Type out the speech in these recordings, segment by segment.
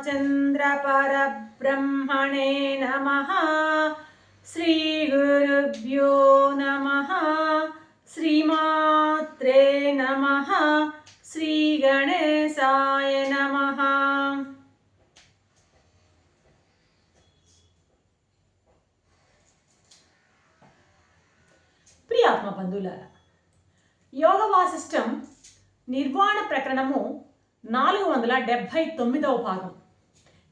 रामचन्द्रपरब्रह्मणे नमः श्रीगुरुभ्यो नमः श्रीमात्रे नमः श्रीगणेशाय नमः ప్రియాత్మ బంధువులారా యోగ వాసిష్టం నిర్వాణ ప్రకరణము నాలుగు వందల డెబ్భై తొమ్మిదవ భాగం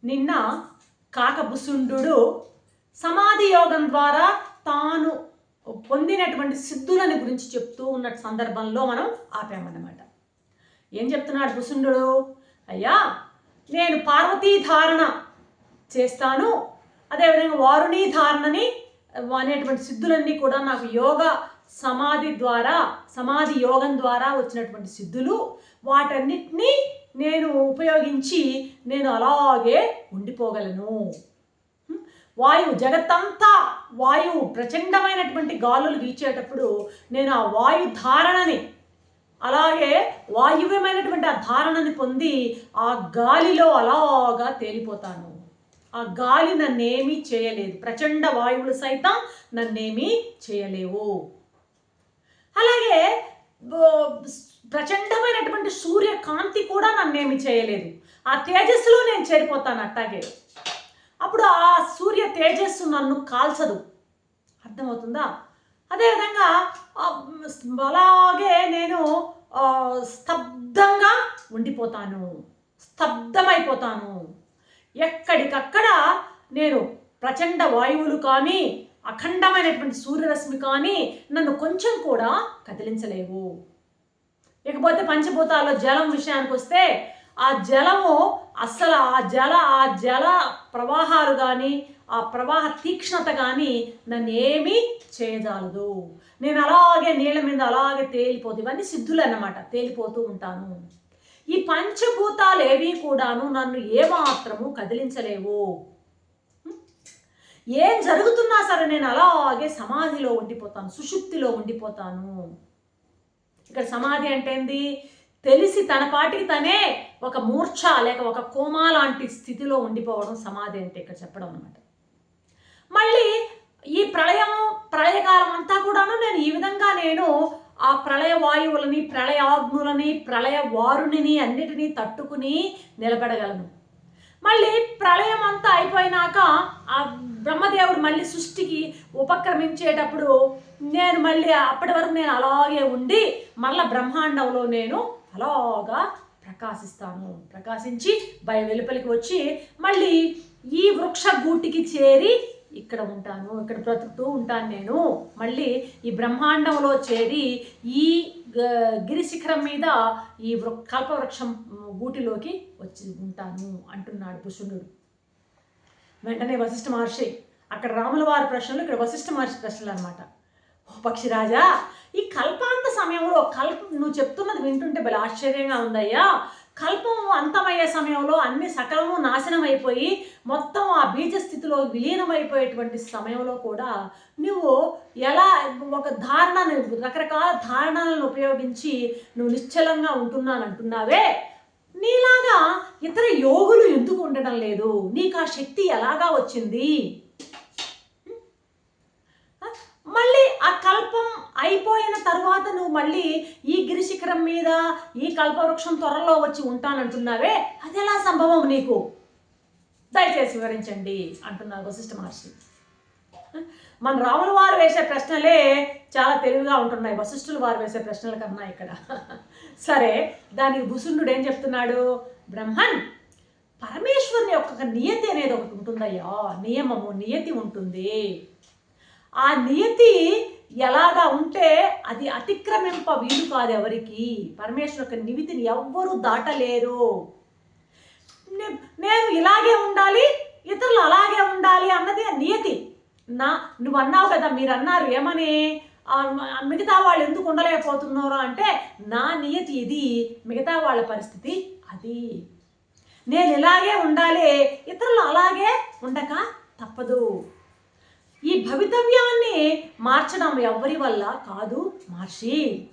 నిన్న కాకభుసుండు సమాధి యోగం ద్వారా తాను పొందినటువంటి సిద్ధులని గురించి చెప్తూ ఉన్న సందర్భంలో మనం ఆపామన్నమాట. ఏం చెప్తున్నాడు భుసుండు అయ్యా నేను పార్వతీ ధారణ చేస్తాను. అదేవిధంగా వారుణీ ధారణని అనేటువంటి సిద్ధులన్నీ కూడా నాకు యోగ సమాధి ద్వారా సమాధి యోగం ద్వారా వచ్చినటువంటి సిద్ధులు వాటన్నిటినీ నేను ఉపయోగించి నేను అలాగే ఉండిపోగలను. వాయువు జగత్తంతా వాయువు ప్రచండమైనటువంటి గాలులు వీచేటప్పుడు నేను ఆ వాయు ధారణని అలాగే వాయువ్యమైనటువంటి ఆ ధారణని పొంది ఆ గాలిలో అలాగా తేలిపోతాను. ఆ గాలి నన్నేమీ చేయలేదు. ప్రచండ వాయువులు సైతం నన్నేమీ చేయలేవు. అలాగే ప్రచండమైనటువంటి సూర్యకాంతి కూడా నన్నేమి చేయలేదు. ఆ తేజస్సులో నేను చేరిపోతాను అట్టాగే. అప్పుడు ఆ సూర్య తేజస్సు నన్ను కాల్చదు. అర్థమవుతుందా? అదేవిధంగా అలాగే నేను స్తబ్దంగా ఉండిపోతాను. స్తబ్దమైపోతాను. ఎక్కడికక్కడ నేను ప్రచండ వాయువులు కానీ అఖండమైనటువంటి సూర్యరశ్మి కానీ నన్ను కొంచెం కూడా కదిలించలేవు. ఇకపోతే పంచభూతాల్లో జలం విషయానికి వస్తే ఆ జలము అస్సలు ఆ జల ఆ జల ప్రవాహాలు కానీ ఆ ప్రవాహ తీక్ష్ణత కానీ నన్ను ఏమీ చేయజాలదు. నేను అలాగే నీళ్ళ మీద అలాగే తేలిపోతూ ఇవన్నీ సిద్ధులు అన్నమాట. తేలిపోతూ ఉంటాను. ఈ పంచభూతాలు ఏవి కూడాను నన్ను ఏమాత్రము కదిలించలేవు. ఏం జరుగుతున్నా సరే నేను అలాగే సమాధిలో ఉండిపోతాను సుషుప్తిలో ఉండిపోతాను. ఇక్కడ సమాధి అంటే ఏంది? తెలిసి తన పాటికి తనే ఒక మూర్ఛ లేక ఒక కోమా లాంటి స్థితిలో ఉండిపోవడం సమాధి అంటే ఇక్కడ చెప్పడం అనమాట మళ్ళీ ఈ ప్రళయం ప్రళయకాలం అంతా కూడాను నేను ఈ విధంగా నేను ఆ ప్రళయ వాయువులని ప్రళయాగ్నులని ప్రళయ వారునిని అన్నిటినీ తట్టుకుని నిలబడగలను. మళ్ళీ ప్రళయం అంతా అయిపోయినాక ఆ బ్రహ్మదేవుడు మళ్ళీ సృష్టికి ఉపక్రమించేటప్పుడు నేను మళ్ళీ అప్పటి వరకు నేను అలాగే ఉండి మళ్ళీ బ్రహ్మాండంలో నేను అలాగా ప్రకాశిస్తాను. ప్రకాశించి బయ వెలుపలికి వచ్చి మళ్ళీ ఈ వృక్ష గూటికి చేరి ఇక్కడ ఉంటాను ఇక్కడ బ్రతుకుతూ ఉంటాను నేను. మళ్ళీ ఈ బ్రహ్మాండంలో చేరి ఈ గ- మీద ఈ వృ కల్పవృక్షం గూటిలోకి వచ్చి ఉంటాను అంటున్నాడు భుషుణుడు వెంటనే వశిష్ఠ మహర్షి అక్కడ రాముల వారి ప్రశ్నలు ఇక్కడ వశిష్ఠ మహర్షి ప్రశ్నలు అనమాట ఓ పక్షిరాజా ఈ కల్పాంత సమయంలో కల్ప నువ్వు చెప్తున్నది వింటుంటే భలే ఆశ్చర్యంగా ఉందయ్యా. కల్పం అంతమయ్యే సమయంలో అన్ని సకలము నాశనం అయిపోయి మొత్తం ఆ బీజ స్థితిలో విలీనమైపోయేటువంటి సమయంలో కూడా నువ్వు ఎలా ఒక ధారణను రకరకాల ధారణలను ఉపయోగించి నువ్వు నిశ్చలంగా ఉంటున్నాను అంటున్నావే నీలాగా ఇతర యోగులు ఎందుకు ఉండడం లేదు? నీకు ఆ శక్తి ఎలాగా వచ్చింది? మళ్ళీ ఆ కల్పం అయిపోయిన తర్వాత నువ్వు మళ్ళీ ఈ గిరిశిఖరం మీద ఈ కల్పవృక్షం త్వరలో వచ్చి ఉంటానంటున్నావే? అది ఎలా సంభవం నీకు? దయచేసి వివరించండి అంటున్నారు వశిష్ఠ మహర్షి. మన రాముల వారు వేసే ప్రశ్నలే చాలా తెలివిగా ఉంటున్నాయి. వశిష్ఠులు వారు వేసే ప్రశ్నల కన్నా ఇక్కడ. సరే దానికి భుసుండు ఏం చెప్తున్నాడు? బ్రహ్మన్ పరమేశ్వరుని యొక్క నియతి అనేది ఒకటి ఉంటుందయ్యా. నియమము నియతి ఉంటుంది. ఆ నియతి ఎలాగా ఉంటే అది అతిక్రమింప వీలు కాదు ఎవరికి. పరమేశ్వరు యొక్క నివితిని ఎవ్వరూ దాటలేరు. నేను ఇలాగే ఉండాలి ఇతరులు అలాగే ఉండాలి అన్నది ఆ నియతి. నా నువ్వు అన్నావు కదా మీరు అన్నారు ఏమని మిగతా వాళ్ళు ఎందుకు ఉండలేకపోతున్నారు అంటే నా నియతి ఇది మిగతా వాళ్ళ పరిస్థితి అది. నేను ఇలాగే ఉండాలి ఇతరులు అలాగే ఉండక తప్పదు. ఈ భవితవ్యాన్ని మార్చడం ఎవరి వల్ల కాదు? మహర్షి.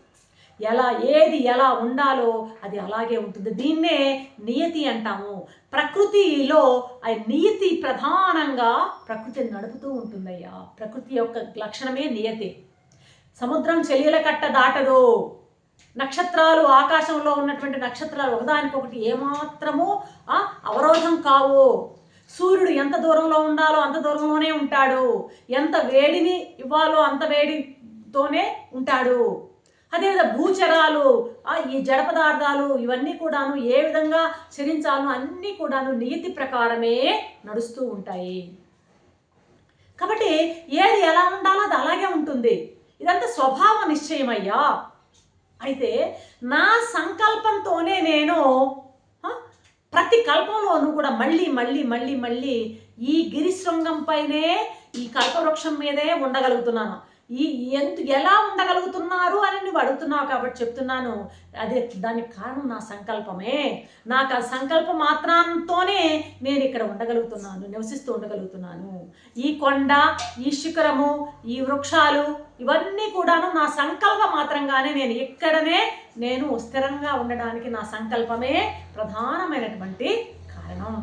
ఎలా ఏది ఎలా ఉండాలో అది అలాగే ఉంటుంది. దీన్నే నియతి అంటాము. ప్రకృతిలో ఆ నియతి ప్రధానంగా ప్రకృతిని నడుపుతూ ఉంటుందయ్యా. ప్రకృతి యొక్క లక్షణమే నియతి. సముద్రం చెలియల కట్ట దాటదు. నక్షత్రాలు ఆకాశంలో ఉన్నటువంటి నక్షత్రాలు ఒకదానికొకటి ఏమాత్రము అవరోధం కావు. సూర్యుడు ఎంత దూరంలో ఉండాలో అంత దూరంలోనే ఉంటాడు. ఎంత వేడిని ఇవ్వాలో అంత వేడితోనే ఉంటాడు. అదేవిధంగా భూచరాలు ఈ జడ పదార్థాలు ఇవన్నీ కూడాను ఏ విధంగా చరించాలో అన్నీ కూడాను నీతి ప్రకారమే నడుస్తూ ఉంటాయి. కాబట్టి ఏది ఎలా ఉండాలో అది అలాగే ఉంటుంది. ఇదంతా స్వభావ నిశ్చయమయ్యా. అయితే నా సంకల్పంతోనే నేను ప్రతి కల్పంలోనూ కూడా మళ్ళీ మళ్ళీ మళ్ళీ మళ్ళీ ఈ గిరిశృంగం పైనే ఈ కల్పవృక్షం మీదే ఉండగలుగుతున్నాను. ఈ ఎంత ఎలా ఉండగలుగుతున్నారు అని నువ్వు అడుగుతున్నావు కాబట్టి చెప్తున్నాను. అదే దానికి కారణం నా సంకల్పమే. నాకు ఆ సంకల్పం మాత్రంతోనే నేను ఇక్కడ ఉండగలుగుతున్నాను నివసిస్తూ ఉండగలుగుతున్నాను. ఈ కొండ ఈ శిఖరము ఈ వృక్షాలు ఇవన్నీ కూడాను నా సంకల్పం మాత్రంగానే నేను ఇక్కడనే నేను స్థిరంగా ఉండడానికి నా సంకల్పమే ప్రధానమైనటువంటి కారణం.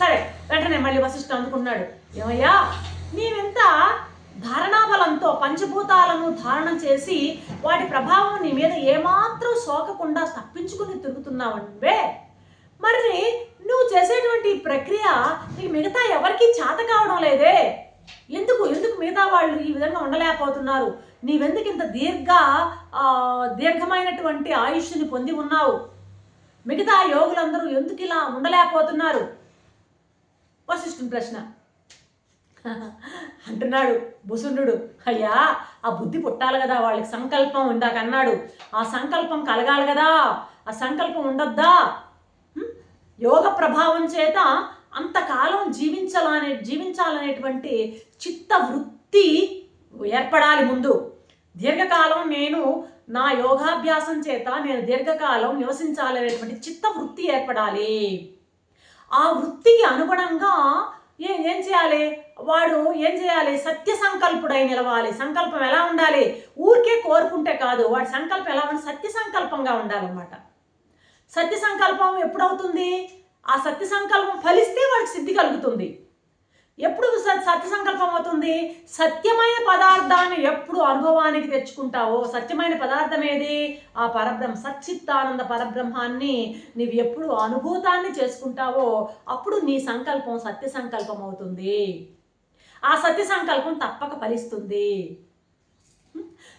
సరే వెంటనే మళ్ళీ వశిష్ఠ అందుకున్నాడు. ఏమయ్యా? నీవెంత ధారణాబలంతో పంచభూతాలను ధారణ చేసి వాటి ప్రభావం నీ మీద ఏమాత్రం సోకకుండా తప్పించుకుని తిరుగుతున్నావంటే మరి నువ్వు చేసేటువంటి ప్రక్రియ నీకు మిగతా ఎవరికీ చేత కావడం లేదే. ఎందుకు ఎందుకు మిగతా వాళ్ళు ఈ విధంగా ఉండలేకపోతున్నారు? నీవెందుకు ఇంత దీర్ఘ దీర్ఘమైనటువంటి ఆయుష్ని పొంది ఉన్నావు? మిగతా యోగులందరూ ఎందుకు ఇలా ఉండలేకపోతున్నారు? వశిష్ఠుని ప్రశ్న. అంటున్నాడు భుసుండు అయ్యా ఆ బుద్ధి పుట్టాలి కదా వాళ్ళకి సంకల్పం ఇందాక అన్నాడు. ఆ సంకల్పం కలగాలి కదా ఆ సంకల్పం ఉండొద్దా? యోగ ప్రభావం చేత అంతకాలం జీవించాలనే జీవించాలనేటువంటి చిత్త వృత్తి ఏర్పడాలి ముందు. దీర్ఘకాలం నేను నా యోగాభ్యాసం చేత నేను దీర్ఘకాలం నివసించాలనేటువంటి చిత్త వృత్తి ఏర్పడాలి. ఆ వృత్తికి అనుగుణంగా ఏం ఏం చేయాలి? వాడు ఏం చేయాలి? సత్య సంకల్పుడై నిలవాలి. సంకల్పం ఎలా ఉండాలి? ఊరికే కోరుకుంటే కాదు. వాడి సంకల్పం ఎలా ఉండాలి? సత్య సంకల్పంగా ఉండాలన్నమాట. సత్య సంకల్పం ఎప్పుడవుతుంది? ఆ సత్య సంకల్పం ఫలిస్తే వాడికి సిద్ధి కలుగుతుంది. ఎప్పుడు సత్య సంకల్పం అవుతుంది? సత్యమైన పదార్థాన్ని ఎప్పుడు అనుభవానికి తెచ్చుకుంటావో సత్యమైన పదార్థం ఏది? ఆ పరబ్రహ్మ సచ్చిత్తానంద పరబ్రహ్మాన్ని నీవు ఎప్పుడు అనుభూతాన్ని చేసుకుంటావో అప్పుడు నీ సంకల్పం సత్య సంకల్పం అవుతుంది. ఆ సత్య సంకల్పం తప్పక ఫలిస్తుంది.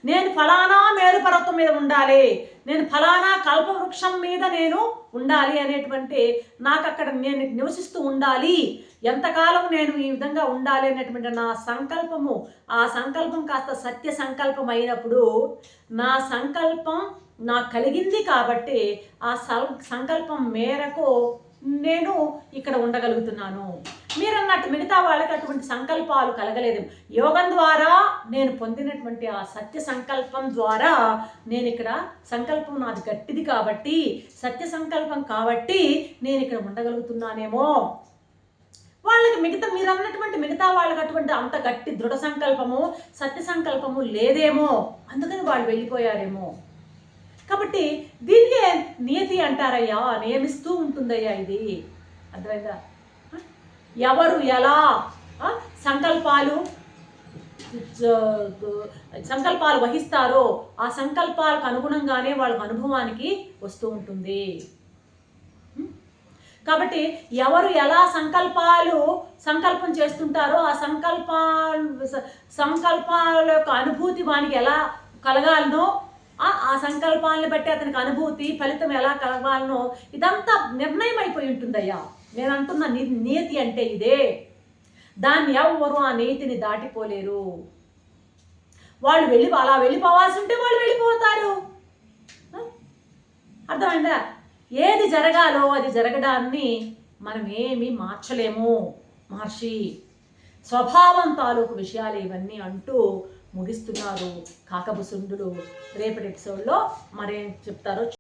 నేను ఫలానా మేరు పర్వతం మీద ఉండాలి. నేను ఫలానా కల్పవృక్షం మీద నేను ఉండాలి అనేటువంటి నాకు అక్కడ నేను నివసిస్తూ ఉండాలి. ఎంతకాలం నేను ఈ విధంగా ఉండాలి అనేటువంటి నా సంకల్పము ఆ సంకల్పం కాస్త సత్య సంకల్పం అయినప్పుడు నా సంకల్పం నాకు కలిగింది కాబట్టి ఆ సంకల్పం మేరకు నేను ఇక్కడ ఉండగలుగుతున్నాను. మీరు అన్నట్టు మిగతా వాళ్ళకి అటువంటి సంకల్పాలు కలగలేదు. యోగం ద్వారా నేను పొందినటువంటి ఆ సత్య సంకల్పం ద్వారా నేను ఇక్కడ సంకల్పం నాది గట్టిది కాబట్టి సత్య సంకల్పం కాబట్టి నేను ఇక్కడ ఉండగలుగుతున్నానేమో. వాళ్ళకి మిగతా మీరు అన్నటువంటి మిగతా వాళ్ళకి అటువంటి అంత గట్టి దృఢ సంకల్పము సత్య సంకల్పము లేదేమో. అందుకని వాళ్ళు వెళ్ళిపోయారేమో. కాబట్టి దీనికే నియతి అంటారయ్యా నియమిస్తూ ఉంటుందయ్యా ఇది. అర్థమైందా? ఎవరు ఎలా? సంకల్పాలు సంకల్పాలు వహిస్తారో ఆ సంకల్పాలకు అనుగుణంగానే వాళ్ళ అనుభవానికి వస్తూ ఉంటుంది. కాబట్టి ఎవరు ఎలా సంకల్పాలు సంకల్పం చేస్తుంటారో ఆ సంకల్పాలు సంకల్పాల యొక్క అనుభూతి వానికి ఎలా కలగాలనో ఆ ఆ సంకల్పాలను బట్టి అతనికి అనుభూతి ఫలితం ఎలా కలగాలనో ఇదంతా నిర్ణయం అయిపోయి ఉంటుందయ్యా. నేను అంటున్న నీతి అంటే ఇదే. దాన్ని ఎవరు ఆ నీతిని దాటిపోలేరు. వాళ్ళు వెళ్ళి అలా వెళ్ళిపోవాల్సి ఉంటే వాళ్ళు వెళ్ళిపోతారు. అర్థమైందా? ఏది జరగాలో అది జరగడాన్ని మనం ఏమీ మార్చలేము. మహర్షి స్వభావం తాలూకు విషయాలు ఇవన్నీ అంటూ ముగిస్తున్నారు. కాకబుసుండులు రేపటి ఎపిసోడ్లో మరేం చెప్తారో